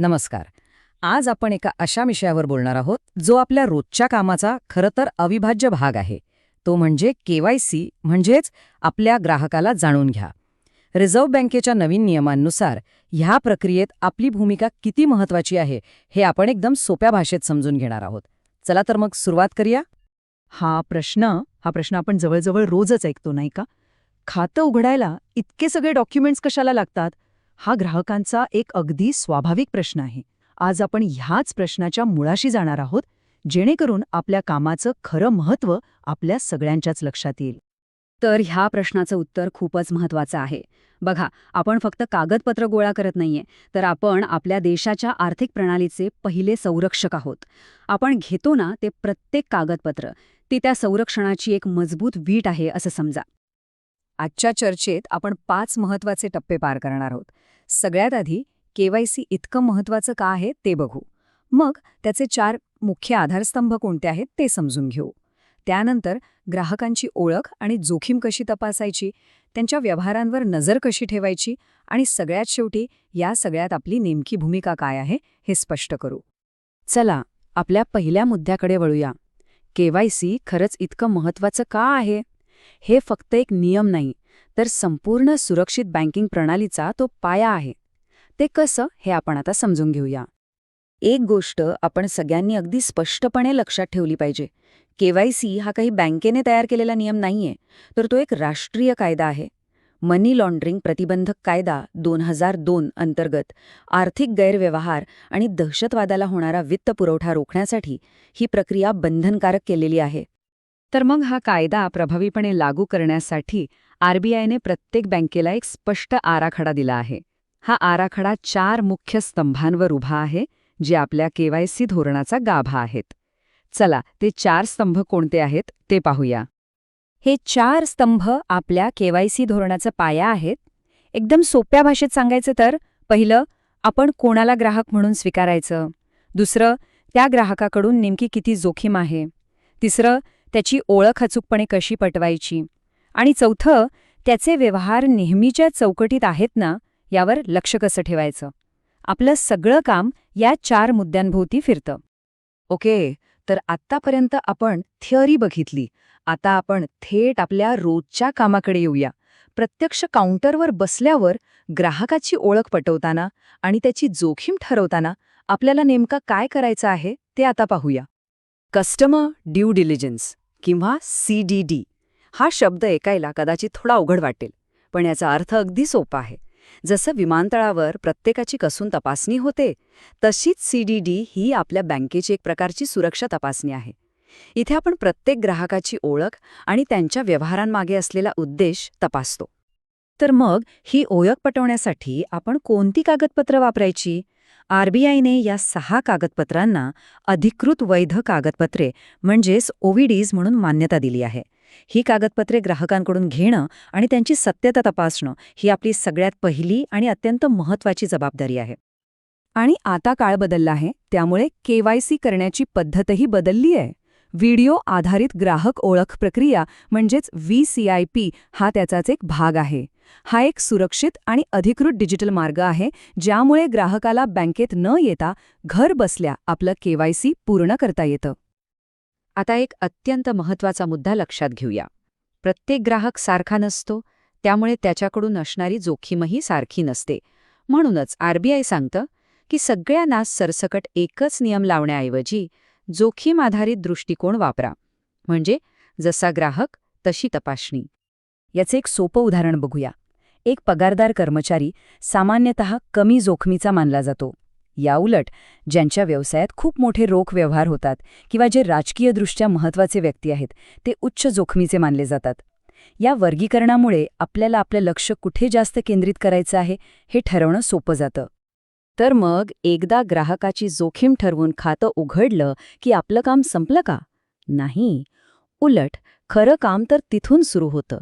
नमस्कार. आज आपण एका अशा विषयावर बोलणार आहोत जो आपल्या रोजच्या कामाचा खरं तर अविभाज्य भाग आहे. तो म्हणजे केवायसी म्हणजेच आपल्या ग्राहकाला जाणून घ्या. रिझर्व्ह बँकेच्या नवीन नियमांनुसार ह्या प्रक्रियेत आपली भूमिका किती महत्वाची आहे हे आपण एकदम सोप्या भाषेत समजून घेणार आहोत. चला तर मग सुरुवात करूया. हा प्रश्न हा प्रश्न आपण जवळजवळ रोजच ऐकतो नाही का? खातं उघडायला इतके सगळे डॉक्युमेंट्स कशाला लागतात? हा ग्राहकांचा एक अगदी स्वाभाविक प्रश्न आहे. आज आपण ह्याच प्रश्नाच्या मुळाशी जाणार आहोत जेणेकरून आपल्या कामाचं खरं महत्त्व आपल्या सगळ्यांच्याच लक्षात येईल. तर ह्या प्रश्नाचं उत्तर खूपच महत्वाचं आहे. बघा आपण फक्त कागदपत्र गोळा करत नाहीये तर आपण आपल्या देशाच्या आर्थिक प्रणालीचे पहिले संरक्षक आहोत. आपण घेतो ना ते प्रत्येक कागदपत्र ती त्या संरक्षणाची एक मजबूत वीट आहे असं समजा. आजच्या चर्चेत आपण पाच महत्त्वाचे टप्पे पार करणार आहोत. सगळ्यात आधी केवायसी इतकं महत्वाचं का आहे ते बघू. मग त्याचे चार मुख्य आधारस्तंभ कोणते आहेत ते समजून घेऊ. त्यानंतर ग्राहकांची ओळख आणि जोखीम कशी तपासायची त्यांच्या व्यवहारांवर नजर कशी ठेवायची आणि सगळ्यात शेवटी या सगळ्यात आपली नेमकी भूमिका काय आहे हे स्पष्ट करू. चला आपल्या पहिल्या मुद्द्याकडे वळूया. केवायसी खरंच इतकं महत्वाचं का आहे? हे फक्त एक नियम नाही तर संपूर्ण सुरक्षित बँकिंग प्रणालीचा तो पाया आहे. ते कसं हे आपण आता समजून घेऊया. एक गोष्ट आपण सगळ्यांनी अगदी स्पष्टपणे लक्षात ठेवली पाहिजे. केवायसी हा काही बँकेने तयार केलेला नियम नाहीये तर तो एक राष्ट्रीय कायदा आहे. मनी लॉन्ड्रिंग प्रतिबंधक कायदा दोन हजार दोन अंतर्गत आर्थिक गैरव्यवहार आणि दहशतवादाला होणारा वित्तपुरवठा रोखण्यासाठी ही प्रक्रिया बंधनकारक केलेली आहे. तर मग हा कायदा प्रभावीपणे लागू करण्यासाठी आरबीआयने प्रत्येक बँकेला एक स्पष्ट आराखडा दिला आहे. हा आराखडा चार मुख्य स्तंभांवर उभा आहे जे आपल्या केवायसी धोरणाचा गाभा आहेत. चला ते चार स्तंभ कोणते आहेत ते पाहूया. हे चार स्तंभ आपल्या केवायसी धोरणाचा पाया आहेत. एकदम सोप्या भाषेत सांगायचं तर पहिलं आपण कोणाला ग्राहक म्हणून स्वीकारायचं. दुसरं त्या ग्राहकाकडून नेमकी किती जोखीम आहे. तिसरं त्याची ओळख अचूकपणे कशी पटवायची? आणि चौथं त्याचे व्यवहार नेहमीच्या चौकटीत आहेत ना यावर लक्ष कसं ठेवायचं? आपलं सगळं काम या चार मुद्द्यांभोवती फिरतं. ओके तर आत्तापर्यंत आपण थिअरी बघितली. आता आपण थेट आपल्या रोजच्या कामाकडे येऊया. प्रत्यक्ष काउंटरवर बसल्यावर ग्राहकाची ओळख पटवताना आणि त्याची जोखीम ठरवताना आपल्याला नेमका काय करायचं आहे ते आता पाहूया. कस्टमर ड्यू डिलिजन्स किंवा सी डी डी. हा शब्द ऐकायला कदाचित थोडा अवघड वाटेल पण याचा अर्थ अगदी सोपा आहे. जसं विमानतळावर प्रत्येकाची कसून तपासणी होते तशीच सी डी डी ही आपल्या बँकेची एक प्रकारची सुरक्षा तपासणी आहे. इथे आपण प्रत्येक ग्राहकाची ओळख आणि त्यांच्या व्यवहारांमागे असलेला उद्देश तपासतो. तर मग ही ओळख पटवण्यासाठी आपण कोणती कागदपत्र वापरायची? आरबीआयने या सहा कागदपत्रांना अधिकृत वैध कागदपत्रे म्हणजेच ओव्हीडीज म्हणून मान्यता दिली आहे. ही कागदपत्रे ग्राहकांकडून घेणं आणि त्यांची सत्यता तपासणं ही आपली सगळ्यात पहिली आणि अत्यंत महत्वाची जबाबदारी आहे. आणि आता काळ बदलला आहे त्यामुळे केवायसी करण्याची पद्धतही बदलली आहे. व्हिडिओ आधारित ग्राहक ओळख प्रक्रिया म्हणजेच व्ही सी आय पी हा त्याचाच एक भाग आहे. हा एक सुरक्षित आणि अधिकृत डिजिटल मार्ग आहे ज्यामुळे ग्राहकाला बँकेत न येता घर बसल्या आपलं केवायसी पूर्ण करता येतं. आता एक अत्यंत महत्त्वाचा मुद्दा लक्षात घेऊया. प्रत्येक ग्राहक सारखा नसतो त्यामुळे त्याच्याकडून असणारी जोखीमही सारखी नसते. म्हणूनच आरबीआय सांगतं की सगळ्यांना सरसकट एकच नियम लावण्याऐवजी जोखीम आधारित दृष्टिकोन वापरा. म्हणजे जसा ग्राहक तशी तपासणी. याचे एक सोपं उदाहरण बघूया. एक पगारदार कर्मचारी सामान्यतः कमी जोखमीचा मानला जातो. याउलट ज्यांच्या व्यवसायात खूप मोठे रोख व्यवहार होतात किंवा जे राजकीयदृष्ट्या महत्त्वाचे व्यक्ती आहेत ते उच्च जोखमीचे मानले जातात. या वर्गीकरणामुळे आपल्याला आपलं लक्ष कुठे जास्त केंद्रित करायचं आहे हे ठरवणं सोपं जातं. तर मग एकदा ग्राहकाची जोखीम ठरवून खातं उघडलं की आपलं काम संपलं का? नाही. उलट खरं काम तर तिथून सुरू होतं.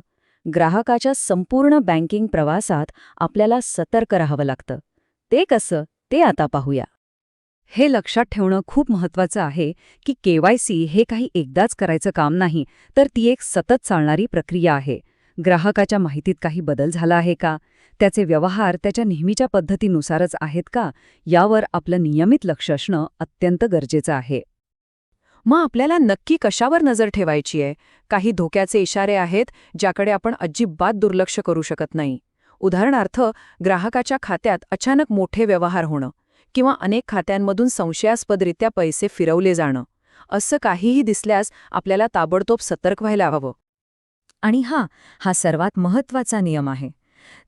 ग्राहकाच्या संपूर्ण बँकिंग प्रवासात आपल्याला सतर्क राहावं लागतं. ते कसं ते आता पाहूया. हे लक्षात ठेवणं खूप महत्वाचं आहे की केवायसी हे काही एकदाच करायचं काम नाही तर ती एक सतत चालणारी प्रक्रिया आहे. ग्राहकाच्या माहितीत काही बदल झाला आहे का? त्याचे व्यवहार त्याच्या नेहमीच्या पद्धतीनुसारच आहेत का? यावर आपलं नियमित लक्ष असणं अत्यंत गरजेचं आहे. मग आपल्याला नक्की कशावर नजर ठेवायची आहे? काही धोक्याचे इशारे आहेत ज्याकडे आपण अजिबात दुर्लक्ष करू शकत नाही. उदाहरणार्थ ग्राहकाच्या खात्यात अचानक मोठे व्यवहार होणं किंवा अनेक खात्यांमधून संशयास्पदरित्या पैसे फिरवले जाणं असं काहीही दिसल्यास आपल्याला ताबडतोब सतर्क व्हायला हवं. आणि हा हा सर्वात महत्त्वाचा नियम आहे.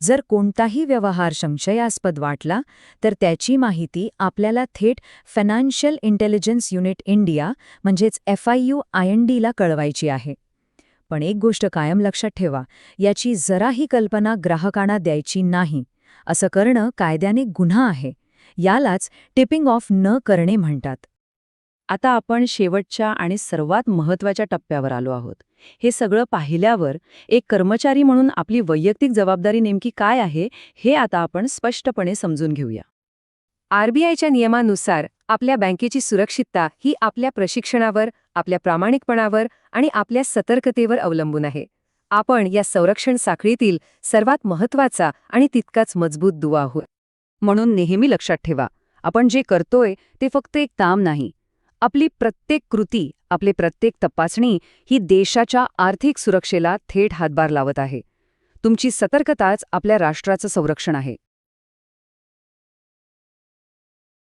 जर कोणताही व्यवहार संशयास्पद वाटला तर त्याची माहिती आपल्याला थेट फायनान्शियल इंटेलिजन्स युनिट इंडिया म्हणजेच F I U I N डीला कळवायची आहे. पण एक गोष्ट कायम लक्षात ठेवा याची जराही कल्पना ग्राहकांना द्यायची नाही. असं करणं कायद्याने गुन्हा आहे. यालाच टिपिंग ऑफ न करणे म्हणतात. आता आपण शेवटच्या आणि सर्वात महत्त्वाच्या टप्प्यावर आलो आहोत. हे सगळं पाहिल्यावर एक कर्मचारी म्हणून आपली वैयक्तिक जबाबदारी नेमकी काय आहे हे आता आपण स्पष्टपणे समजून घेऊया. आरबीआयच्या नियमानुसार आपल्या बँकेची सुरक्षितता ही आपल्या प्रशिक्षणावर आपल्या प्रामाणिकपणावर आणि आपल्या सतर्कतेवर अवलंबून आहे. आपण या संरक्षण साखळीतील सर्वात महत्त्वाचा आणि तितकाच मजबूत दुवा आहोत. म्हणून नेहमी लक्षात ठेवा आपण जे करतोय ते फक्त एक ताम नाही आपली प्रत्येक कृती आपली प्रत्येक तपासणी ही देशाच्या आर्थिक सुरक्षेला थेट हातभार लावत आहे. तुमची सतर्कताच आपल्या राष्ट्राचं संरक्षण आहे.